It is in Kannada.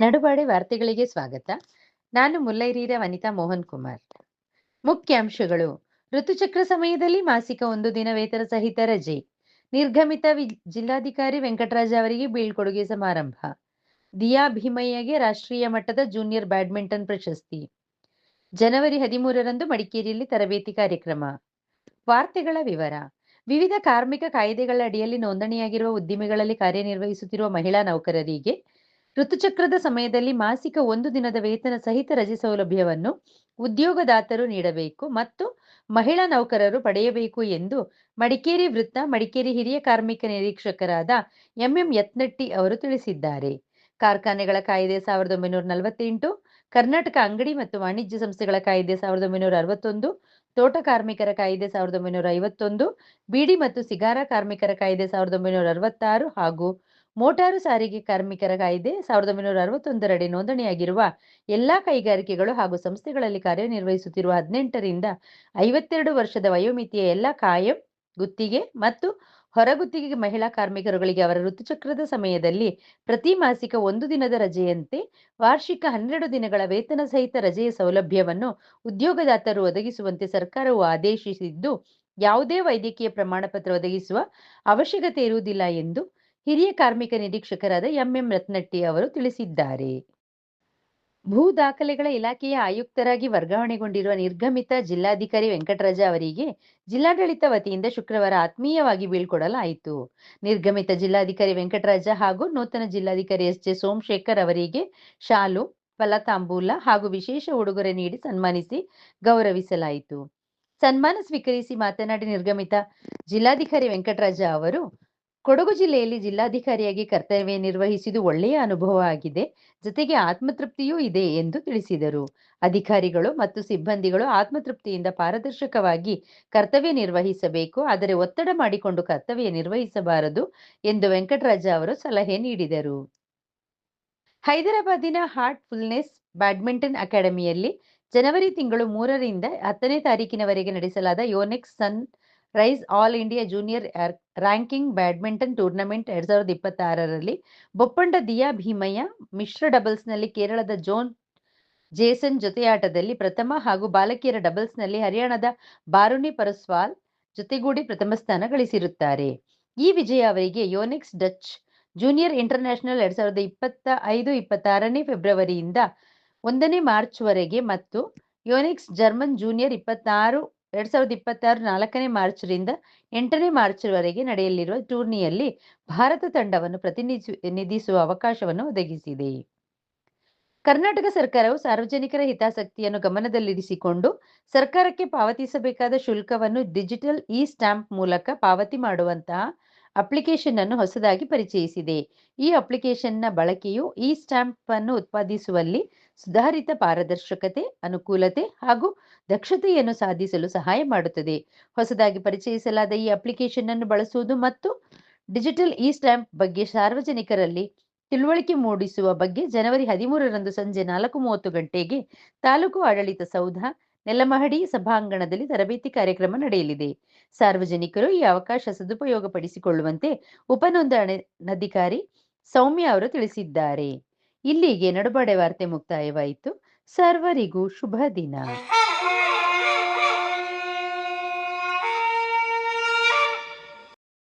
ನಡುಬಾಡೆ ವಾರ್ತೆಗಳಿಗೆ ಸ್ವಾಗತ. ನಾನು ಮುಲ್ಲೈರೀರ, ವನಿತಾ ಮೋಹನ್ ಕುಮಾರ್ ಮುಖ್ಯಾಂಶಗಳು. ಋತುಚಕ್ರ ಸಮಯದಲ್ಲಿ ಮಾಸಿಕ ಒಂದು ದಿನ ವೇತನ ಸಹಿತ ರಜೆ. ನಿರ್ಗಮಿತ ಜಿಲ್ಲಾಧಿಕಾರಿ ವೆಂಕಟರಾಜ ಅವರಿಗೆ ಬೀಳ್ಕೊಡುಗೆ ಸಮಾರಂಭ. ದಿಯಾ ಭೀಮಯ್ಯಗೆ ರಾಷ್ಟ್ರೀಯ ಮಟ್ಟದ ಜೂನಿಯರ್ ಬ್ಯಾಡ್ಮಿಂಟನ್ ಪ್ರಶಸ್ತಿ. ಜನವರಿ ಹದಿಮೂರರಂದು ಮಡಿಕೇರಿಯಲ್ಲಿ ತರಬೇತಿ ಕಾರ್ಯಕ್ರಮ. ವಾರ್ತೆಗಳ ವಿವರ. ವಿವಿಧ ಕಾರ್ಮಿಕ ಕಾಯ್ದೆಗಳ ಅಡಿಯಲ್ಲಿ ನೋಂದಣಿಯಾಗಿರುವ ಉದ್ದಿಮೆಗಳಲ್ಲಿ ಕಾರ್ಯನಿರ್ವಹಿಸುತ್ತಿರುವ ಮಹಿಳಾ ನೌಕರರಿಗೆ ಋತುಚಕ್ರದ ಸಮಯದಲ್ಲಿ ಮಾಸಿಕ ಒಂದು ದಿನದ ವೇತನ ಸಹಿತ ರಜೆ ಸೌಲಭ್ಯವನ್ನು ಉದ್ಯೋಗದಾತರು ನೀಡಬೇಕು ಮತ್ತು ಮಹಿಳಾ ನೌಕರರು ಪಡೆಯಬೇಕು ಎಂದು ಮಡಿಕೇರಿ ವೃತ್ತ, ಮಡಿಕೇರಿ ಹಿರಿಯ ಕಾರ್ಮಿಕ ನಿರೀಕ್ಷಕರಾದ ಎಂಎಂ ಯತ್ನಟ್ಟಿ ಅವರು ತಿಳಿಸಿದ್ದಾರೆ. ಕಾರ್ಖಾನೆಗಳ ಕಾಯ್ದೆ ಸಾವಿರದ ಒಂಬೈನೂರ ನಲವತ್ತೆಂಟು, ಕರ್ನಾಟಕ ಅಂಗಡಿ ಮತ್ತು ವಾಣಿಜ್ಯ ಸಂಸ್ಥೆಗಳ ಕಾಯ್ದೆ ಸಾವಿರದ ಒಂಬೈನೂರ ಅರವತ್ತೊಂದು, ತೋಟ ಕಾರ್ಮಿಕರ ಕಾಯ್ದೆ ಸಾವಿರದ ಒಂಬೈನೂರ ಐವತ್ತೊಂದು, ಬೀಡಿ ಮತ್ತು ಸಿಗಾರ ಕಾರ್ಮಿಕರ ಕಾಯ್ದೆ ಸಾವಿರದ ಒಂಬೈನೂರ ಅರವತ್ತಾರು ಹಾಗೂ ಮೋಟಾರು ಸಾರಿಗೆ ಕಾರ್ಮಿಕರ ಕಾಯ್ದೆ ಸಾವಿರದ ಒಂಬೈನೂರ ಅರವತ್ತೊಂದರಡಿ ನೋಂದಣಿಯಾಗಿರುವ ಎಲ್ಲಾ ಕೈಗಾರಿಕೆಗಳು ಹಾಗೂ ಸಂಸ್ಥೆಗಳಲ್ಲಿ ಕಾರ್ಯನಿರ್ವಹಿಸುತ್ತಿರುವ ಹದಿನೆಂಟರಿಂದ ಐವತ್ತೆರಡು ವರ್ಷದ ವಯೋಮಿತಿಯ ಎಲ್ಲ ಕಾಯಂ, ಗುತ್ತಿಗೆ ಮತ್ತು ಹೊರಗುತ್ತಿಗೆ ಮಹಿಳಾ ಕಾರ್ಮಿಕರುಗಳಿಗೆ ಅವರ ಋತುಚಕ್ರದ ಸಮಯದಲ್ಲಿ ಪ್ರತಿ ಮಾಸಿಕ ಒಂದು ದಿನದ ರಜೆಯಂತೆ ವಾರ್ಷಿಕ ಹನ್ನೆರಡು ದಿನಗಳ ವೇತನ ಸಹಿತ ರಜೆಯ ಸೌಲಭ್ಯವನ್ನು ಉದ್ಯೋಗದಾತರು ಒದಗಿಸುವಂತೆ ಸರ್ಕಾರವು ಆದೇಶಿಸಿದ್ದು, ಯಾವುದೇ ವೈದ್ಯಕೀಯ ಪ್ರಮಾಣ ಪತ್ರ ಒದಗಿಸುವ ಅವಶ್ಯಕತೆ ಇರುವುದಿಲ್ಲ ಎಂದು ಹಿರಿಯ ಕಾರ್ಮಿಕ ನಿರೀಕ್ಷಕರಾದ ಎಂಎಂ ರತ್ನಟ್ಟಿ ಅವರು ತಿಳಿಸಿದ್ದಾರೆ. ಭೂ ದಾಖಲೆಗಳ ಇಲಾಖೆಯ ಆಯುಕ್ತರಾಗಿ ವರ್ಗಾವಣೆಗೊಂಡಿರುವ ನಿರ್ಗಮಿತ ಜಿಲ್ಲಾಧಿಕಾರಿ ವೆಂಕಟರಾಜ ಅವರಿಗೆ ಜಿಲ್ಲಾಡಳಿತ ವತಿಯಿಂದ ಶುಕ್ರವಾರ ಆತ್ಮೀಯವಾಗಿ ಬೀಳ್ಕೊಡಲಾಯಿತು. ನಿರ್ಗಮಿತ ಜಿಲ್ಲಾಧಿಕಾರಿ ವೆಂಕಟರಾಜ ಹಾಗೂ ನೂತನ ಜಿಲ್ಲಾಧಿಕಾರಿ ಎಸ್ ಜೆ ಸೋಮಶೇಖರ್ ಅವರಿಗೆ ಶಾಲು, ಫಲತಾಂಬೂಲ ಹಾಗೂ ವಿಶೇಷ ಉಡುಗೊರೆ ನೀಡಿ ಸನ್ಮಾನಿಸಿ ಗೌರವಿಸಲಾಯಿತು. ಸನ್ಮಾನ ಸ್ವೀಕರಿಸಿ ಮಾತನಾಡಿ ನಿರ್ಗಮಿತ ಜಿಲ್ಲಾಧಿಕಾರಿ ವೆಂಕಟರಾಜ ಅವರು ಕೊಡಗು ಜಿಲ್ಲೆಯಲ್ಲಿ ಜಿಲ್ಲಾಧಿಕಾರಿಯಾಗಿ ಕರ್ತವ್ಯ ನಿರ್ವಹಿಸಿದ್ದು ಒಳ್ಳೆಯ ಅನುಭವ ಆಗಿದೆ. ಜೊತೆಗೆ ಆತ್ಮತೃಪ್ತಿಯೂ ಇದೆ ಎಂದು ತಿಳಿಸಿದರು. ಅಧಿಕಾರಿಗಳು ಮತ್ತು ಸಿಬ್ಬಂದಿಗಳು ಆತ್ಮತೃಪ್ತಿಯಿಂದ ಪಾರದರ್ಶಕವಾಗಿ ಕರ್ತವ್ಯ ನಿರ್ವಹಿಸಬೇಕು, ಆದರೆ ಒತ್ತಡ ಮಾಡಿಕೊಂಡು ಕರ್ತವ್ಯ ನಿರ್ವಹಿಸಬಾರದು ಎಂದು ವೆಂಕಟರಾಜ ಅವರು ಸಲಹೆ ನೀಡಿದರು. ಹೈದರಾಬಾದಿನ ಹಾರ್ಟ್ ಫುಲ್ನೆಸ್ ಬ್ಯಾಡ್ಮಿಂಟನ್ ಅಕಾಡೆಮಿಯಲ್ಲಿ ಜನವರಿ ತಿಂಗಳು ಮೂರರಿಂದ ಹತ್ತನೇ ತಾರೀಕಿನವರೆಗೆ ನಡೆಸಲಾದ Yonex Sunrise all India junior ranking badminton tournament ಎರಡ್ ಸಾವಿರದ ಇಪ್ಪತ್ತಾರರಲ್ಲಿ ಬೊಪ್ಪಂಡ ದಿಯಾ ಭೀಮಯ್ಯ ಮಿಶ್ರ ಡಬಲ್ಸ್ನಲ್ಲಿ ಕೇರಳದ ಜೋನ್ ಜೇಸನ್ ಜೊತೆಯಾಟದಲ್ಲಿ ಪ್ರಥಮ ಹಾಗೂ ಬಾಲಕಿಯರ ಡಬಲ್ಸ್ನಲ್ಲಿ ಹರಿಯಾಣದ ಬಾರುನಿ ಪರಸ್ವಾಲ್ ಜೊತೆಗೂಡಿ ಪ್ರಥಮ ಸ್ಥಾನ ಗಳಿಸಿರುತ್ತಾರೆ. ಈ ವಿಜಯ ಅವರಿಗೆ ಯೋನೆಕ್ಸ್ ಡಚ್ ಜೂನಿಯರ್ ಇಂಟರ್ನ್ಯಾಷನಲ್ ಎರಡ್ ಸಾವಿರದ ಇಪ್ಪತ್ತ ಐದು, ಇಪ್ಪತ್ತಾರನೇ ಫೆಬ್ರವರಿಯಿಂದ ಒಂದನೇ ಮಾರ್ಚ್ವರೆಗೆ ಮತ್ತು ಯೋನೆಕ್ಸ್ ಜರ್ಮನ್ ಜೂನಿಯರ್ ಇಪ್ಪತ್ತಾರು ಎರಡ್ ಸಾವಿರದ ಇಪ್ಪತ್ತಾರು ನಾಲ್ಕನೇ ಮಾರ್ಚ್ರಿಂದ ಎಂಟನೇ ಮಾರ್ಚ್ವರೆಗೆ ನಡೆಯಲಿರುವ ಟೂರ್ನಿಯಲ್ಲಿ ಭಾರತ ತಂಡವನ್ನು ಪ್ರತಿನಿಧಿಸುವ ಅವಕಾಶವನ್ನು ಒದಗಿಸಿದೆ. ಕರ್ನಾಟಕ ಸರ್ಕಾರವು ಸಾರ್ವಜನಿಕರ ಹಿತಾಸಕ್ತಿಯನ್ನು ಗಮನದಲ್ಲಿರಿಸಿಕೊಂಡು ಸರ್ಕಾರಕ್ಕೆ ಪಾವತಿಸಬೇಕಾದ ಶುಲ್ಕವನ್ನು ಡಿಜಿಟಲ್ ಇ ಸ್ಟಾಂಪ್ ಮೂಲಕ ಪಾವತಿ ಮಾಡುವಂತಹ ಅಪ್ಲಿಕೇಶನ್ ಅನ್ನು ಹೊಸದಾಗಿ ಪರಿಚಯಿಸಿದೆ. ಈ ಅಪ್ಲಿಕೇಶನ್ನ ಬಳಕೆಯು ಇ ಸ್ಟಾಂಪ್ ಅನ್ನು ಉತ್ಪಾದಿಸುವಲ್ಲಿ ಸುಧಾರಿತ ಪಾರದರ್ಶಕತೆ, ಅನುಕೂಲತೆ ಹಾಗೂ ದಕ್ಷತೆಯನ್ನು ಸಾಧಿಸಲು ಸಹಾಯ ಮಾಡುತ್ತದೆ. ಹೊಸದಾಗಿ ಪರಿಚಯಿಸಲಾದ ಈ ಅಪ್ಲಿಕೇಶನ್ ಅನ್ನು ಬಳಸುವುದು ಮತ್ತು ಡಿಜಿಟಲ್ ಇ ಸ್ಟಾಂಪ್ ಬಗ್ಗೆ ಸಾರ್ವಜನಿಕರಲ್ಲಿ ತಿಳುವಳಿಕೆ ಮೂಡಿಸುವ ಬಗ್ಗೆ ಜನವರಿ ಹದಿಮೂರರಂದು ಸಂಜೆ ನಾಲ್ಕು ಮೂವತ್ತು ಗಂಟೆಗೆ ತಾಲೂಕು ಆಡಳಿತ ಸೌಧ ನೆಲಮಹಡಿ ಸಭಾಂಗಣದಲ್ಲಿ ತರಬೇತಿ ಕಾರ್ಯಕ್ರಮ ನಡೆಯಲಿದೆ. ಸಾರ್ವಜನಿಕರು ಈ ಅವಕಾಶ ಸದುಪಯೋಗಪಡಿಸಿಕೊಳ್ಳುವಂತೆ ಉಪನೋಂದಣಾಧಿಕಾರಿ ಸೌಮ್ಯ ಅವರು ತಿಳಿಸಿದ್ದಾರೆ. ಇಲ್ಲಿಗೆ ನಡುಬಡೆ ವಾರ್ತೆ ಮುಕ್ತಾಯವಾಯಿತು. ಸರ್ವರಿಗೂ ಶುಭ ದಿನ.